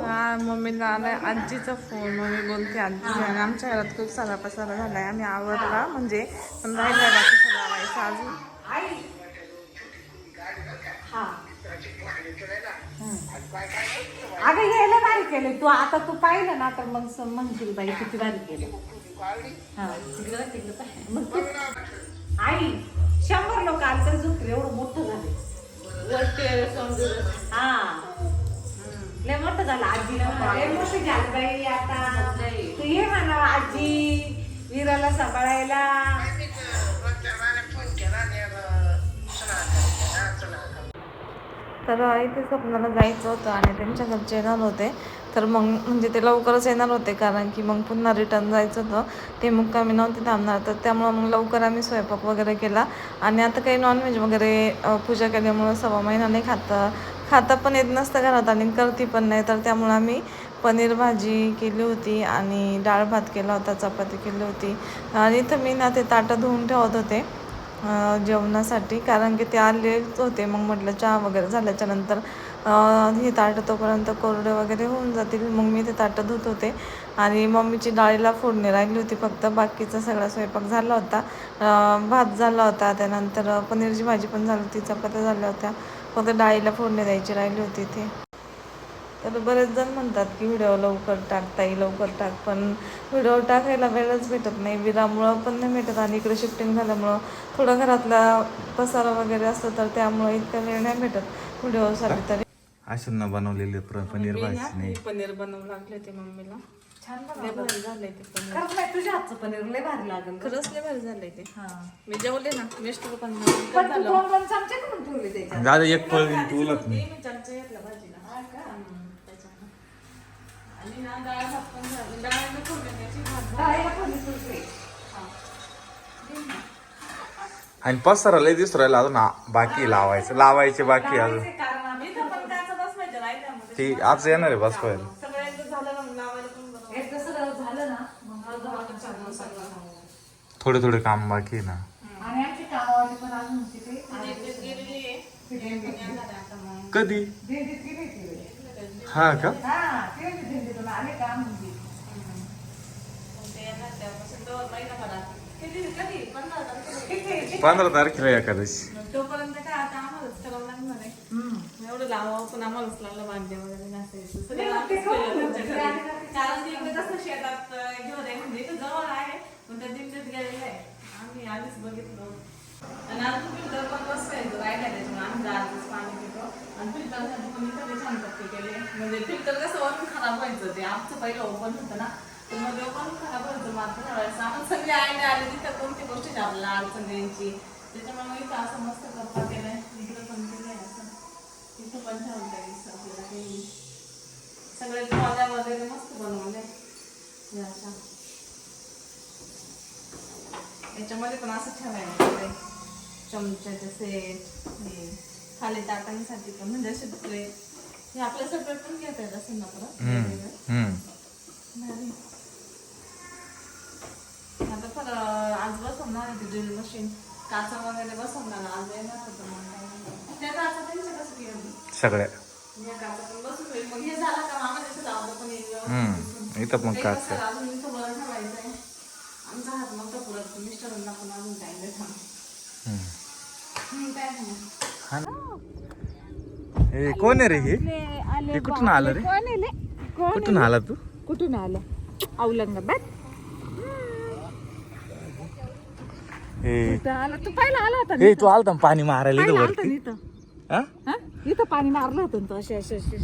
हा मम्मीला आलाय आजीचा फोन मम्मी बोलते आजी आणि आमच्या घरात खूप सारा पसारा झालाय. आम्ही आवरला म्हणजे पण राहिलाय बाकी लावायचं अजून. अगं यायला भारी केलं तू आता तू पाहिलं ना तर मग म्हणशील बाई किती भारी केलं. हा, आई शंभर लोक आले तर झोपले. एवढं मोठं झाले हा. लय मोठं झालं आजीला लय मोठं झालं बाई आता. तू ये म्हणा आजी. वीराला सांभाळायला. तर इथे स्वप्नाला जायचं होतं आणि त्यांच्या घरचे येणार होते. तर मग म्हणजे ते लवकरच येणार होते कारण की मग पुन्हा रिटर्न जायचं होतं. ते मुक्कामी नव्हते थांबणार. तर त्यामुळं मग लवकर आम्ही स्वयंपाक वगैरे केला. आणि आता काही नॉनव्हेज वगैरे पूजा केल्यामुळं सव्वा महिना नाही खाता. खाता पण येत नसतं घरात आणि करती पण नाही. तर त्यामुळं आम्ही पनीर भाजी केली होती आणि डाळ भात केला होता चपाती केली होती. आणि इथं मी ना ते ताटं धुवून ठेवत होते जेवणासाठी. कारण की ते आलेच होते मग म्हटलं चहा वगैरे झाल्याच्यानंतर हे ताटं तोपर्यंत कोरडे वगैरे होऊन जातील. मग मी ते ताटं धुत होते आणि मम्मीची डाळीला फोडणी राहिली होती. फक्त बाकीचा सगळा स्वयंपाक झाला होता. भात झाला होता. त्यानंतर पनीरची भाजी पण झाली होती चपात्या झाल्या होत्या. फक्त डाळीला फोडणी द्यायची राहिली होती इथे तर बरेच जण म्हणतात की व्हिडिओ लवकर टाक ताई लवकर टाक. पण व्हिडिओ टाकायला वेळच भेटत नाही. विरामुळं पण नाही भेटत आणि इकडे शिफ्टिंग झाल्यामुळं थोडं घरातला पसारा वगैरे असतं तर त्यामुळं इतका वेळ नाही भेटत व्हिडिओसाठी तरी. आशुंना बनवलेली पनीर भाजी नाही पनीर बनवू लागले ते मम्मीला. छान भारी झालंय ते पनीर. खरंच नाही तुझ्या हातचं पनीर लय भारी लागेल. खरंच लय भारी झालंय ते. मी जेवले ना मिस्टर पण पण तू दोन दोन चमचे करून ठेवले त्याच्यात. दादा एक फळ देईन तू उलट नाही. मी चमचा घेतला भाजीला. हम्म, त्याच्यानं. आणि ना डाळ भात पण झाली. डाळ फोडण्याची भात डाळीला फोडणी ठेवते. आणि पसारा लय दिसू राहिला अजून आ- बाकी लावायचं. लावायचे बाकी अजून. ते कारण आम्ही इथं पण काचा बसवायचं राहिल्यामध्ये ती आज येणार आहे बस व्हायला सगळं एकदा झालं ना मग लावायला पण बरं एकदा सगळं झालं ना मग आज आपण चालू सगळं थोडे थोडे काम बाकी आहे ना. आणि आमची कामावाली पण अजून होती ते. वाटतं. गेलेली आहे. पुण्याला आता मग. दिंडीत दिंडीत गेली ती. हा का? हा ते बी दिंडीतून आले म्हणजे कधी? पंधरा तारखेला. एकादशी. तोपर्यंत काय आता आम्हालाच करावं लागणार आहे. एवढं लावावं पण आम्हालाच लागलं भांडे वगैरे सगळं आम्हीच केलं. कारण की इकडे कसं शेतात घेऊन आहे म्हणजे इथं जवळ आहे. पण त्या दिंडीत गेलेलं आहे. आम्ही आधीच बघितलं. आणि अजून फिल्टर पण बसवायचं राहिलं त्याच्यामुळे आम्ही गारच पाणी पितो. आणि फिल्टरसाठी पण इथं ते छान पत्ते केले. म्हणजे फिल्टर कसं वरून खराब व्हायचं. ते आमचं पहिलं ओपन होतं ना. तर मग ओपन खराब व्हायचं. मात्र ठेवायचं आम्हाला सगळी आयडिया आली तिथं. कोणती गोष्टी आपल्याला अडचण द्यायची त्याच्यामुळे मग इथं असं मस्त गप्पा केलाय इकडं पण केलंय असं. इथं पण ठेवता येईल आपल्याला. काही सगळे ट्रॉल्या वगैरे मस्त बनवले. हे अशा याच्यामध्ये पण असं ठेवायला सगळे चमच्याचे सेट हे खाली टाकांसाठी पण म्हणजे असे तुकडे हे आपल्या सेपरेट पण घेता येत असेल ना परत. आता आज बसवणार ड्रिल मशीन काचा वगैरे बसवणार आज येणार होतं मग काय नाही. त्या काचा त्यांच्या कसं केलं सगळ्या. या काचा पण बसून मग हे झालं का? मामा त्याचं लावलं पण येईल हम्म इथं पण ते काच कसं अजून इथं वर ठेवायचंय आमचा हात नव्हता पुरत मिस्टरांना पण अजून टाइम देता हम्म. काय नाही हा ना हे कोण आहे रे हे? हे कुठून आलं रे? कोण आहे ले? कोण कुठून आला तू? कुठून आलं? औरंगाबाद? हे. कुठं आला तू पहिला आला होता ना? हे तू आलता ना पाणी मारायला इथं पहिला आलता वरती? ना इथं. हा? हा? इथं पाणी मारलं होतं ना तो असे असे असे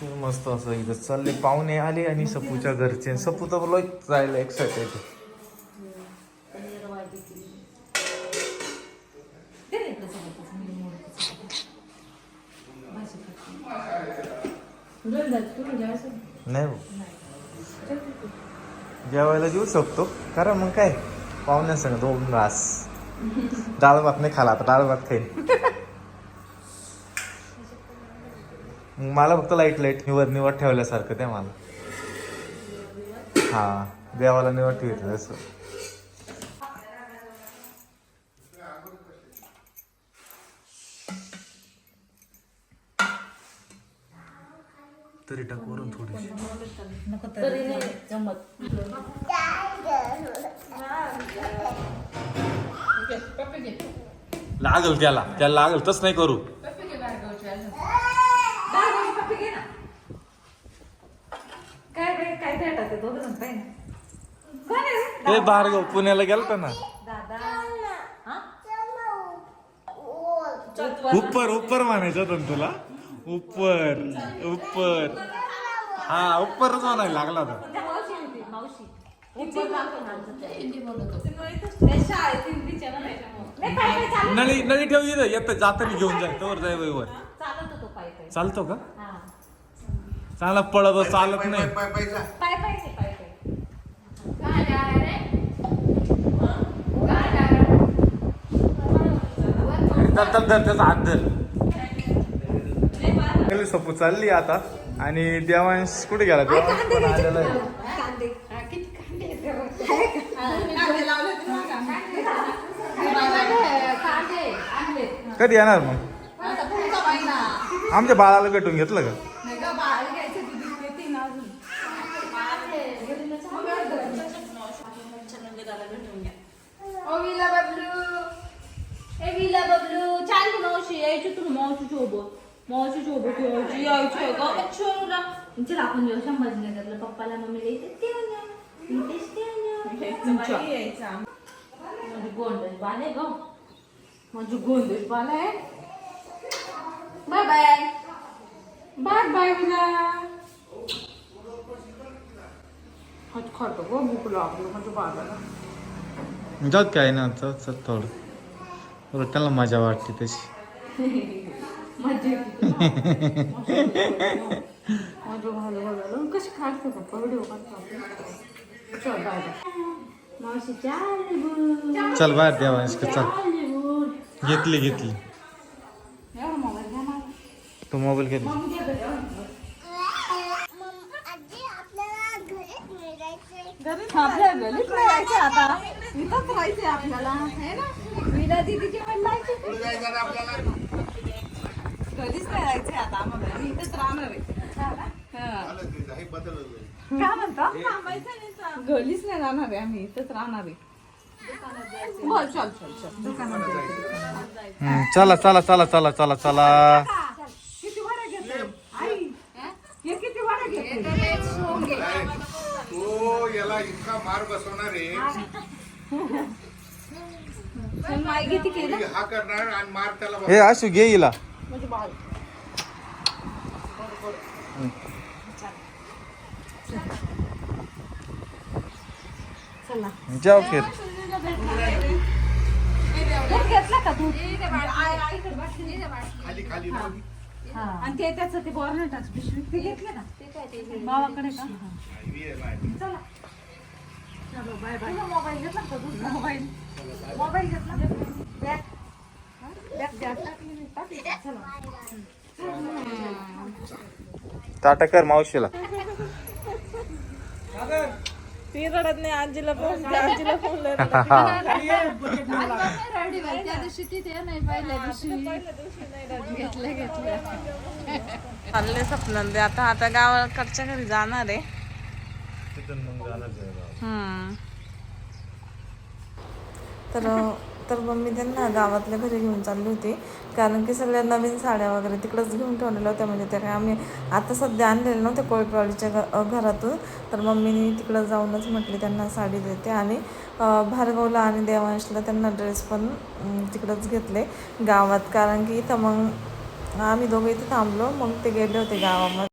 तर मस्त असं इथं चालले पाहुणे आले आणि सपूच्या घरचे. सपू तर लय जायला जेवायचं? नाही. जेवायला जेवू शकतो. करा मग काय? पाहुण्यासंग दोन घास. डाळ भात नाही खाला आता डाळ भात खाईन मग मला फक्त लाइट लाइट निवड निवड ठेवल्यासारखं ते मला. हा देवाला निवड ठेवायचं असं. तरी टाक वरून थोडी तरी नाही जमत. लागल त्याला त्याला लागल तस नाही करू काय रे काय भेटत ते दोघं जण पाहिजे कोण आहे रे? हे भार्गव पुण्याला गेलता ना? दादा. हा? उप्पर उप्पर म्हणायचं होतं तुला? उप्पर उप्पर हा उप्परच म्हणायला लागला होता. उपर. नळी नळी ठेव इथं. येतं जाताना घेऊन जाय. तोवर जाय वर. चालत का? हा. चांगला पळत चालत नाही. धर धर धर त्याचा हात धर. सपू चालली आता. आणि देवांश कुठे गेला देवांश पण आलेला आहे? कधी येणार मग? आमच्या बाळाला भेटून घेतलं का? की मावशी यायची तुला मावशी सोबत मावशी सोबत यायची यायची का अच्छा चल आपण जेव्हा संभाजीनगरला पप्पाला मम्मीला इथे घेऊन जा इथेच घेऊन जा माझी गोंडस बाल आहे ग माझी गोंडस बाल आहे बाय बाय बाय बाय विला हात खातो गो भूक लागलो माझ्या बाळाला जात काय ना चल चल थोडं बरं त्याला मजा वाटते तशी मजा येते. माझं भालं बघायला कशी काढतो का व्हिडिओ काढतो आपण. चल बाय बाय मावशी चालली बुड. चल बाहेर देवांश का चल चालली बुड. घेतली घेतली एवढा मोबाईल घ्या ना. तो मोबाईल घेतली मग घे घरी जाऊन. आपल्या गलीत राहायचं आता इथंच राहायचंय आपल्याला है ना विना दिदीची पण राहायची घरीच नाही राहायचंय आता आम्हाला. मी इथंच राहणार आहे. हा. काय म्हणतो? घरीच नाही राहणार आहे आम्ही इथंच राहणार आहे. हो चल चल चल. दुकानात जायचं. हम्म, चला चला चला चला चला चला. किती वड्या घेतले? आई हे किती वड्या घेतले? तो याला इतका मार बसवणार आहे. पण माय किती केलं? की हा करणार आणि मार त्याला हे आशू घे हिला. म्हणजे बाळ. जाऊ फिर. घेतला का दूध? खाली खाली आणि ते त्याचं ते बॉर्नेटाच पिशवी ते घेतलं का? चला. चलो बाय बाय. मोबाईल घेतला का दूध? मोबाईल मोबाईल घेतला? टाटा कर मावशीला. ती रडत नाही आजीला फोन आजीला फोन चालले स्वप्नांत आता आता गावाकडच्या घरी जाणार आहे. हम्म. तर तर मग मी त्यांना गावातल्या घरी घेऊन चालली होती. कारण की सगळ्या नवीन साड्या वगैरे तिकडंच घेऊन ठेवलेल्या होत्या. म्हणजे त्या काय आम्ही आता सध्या आणलेलं नव्हते कोळपेवाडीच्या घ घरातून. तर मम्मीने तिकडं जाऊनच म्हटली त्यांना साडी देते. आणि भार्गवला आणि देवांशला त्यांना ड्रेस पण तिकडंच घेतले गावात. कारण की इथं मग आम्ही दोघं इथं थांबलो. मग ते गेले होते गावामध्ये.